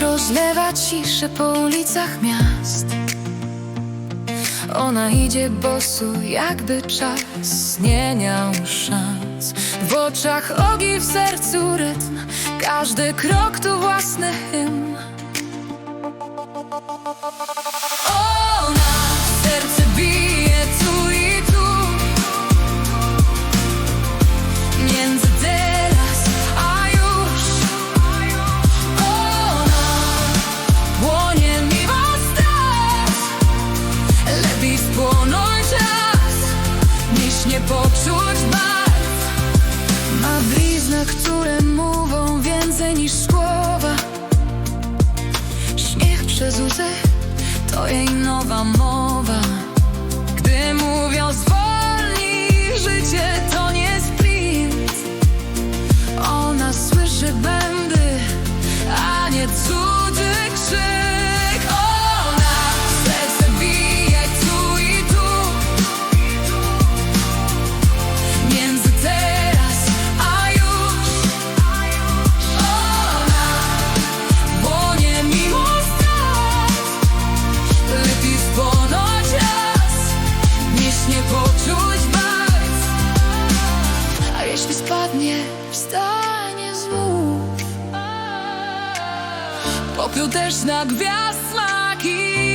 Rozlewa ciszę po ulicach miast Ona idzie bosu, jakby czas nie miał szans. W oczach ogi, w sercu rytm Każdy krok to własny hymn nie poczuć barw Ma blizny, które mówią więcej niż słowa. Śmiech przez łzy to jej nowa mowa nie poczuć barw A jeśli spadnie, wstanie znów. Popiół też na gwiazd smak i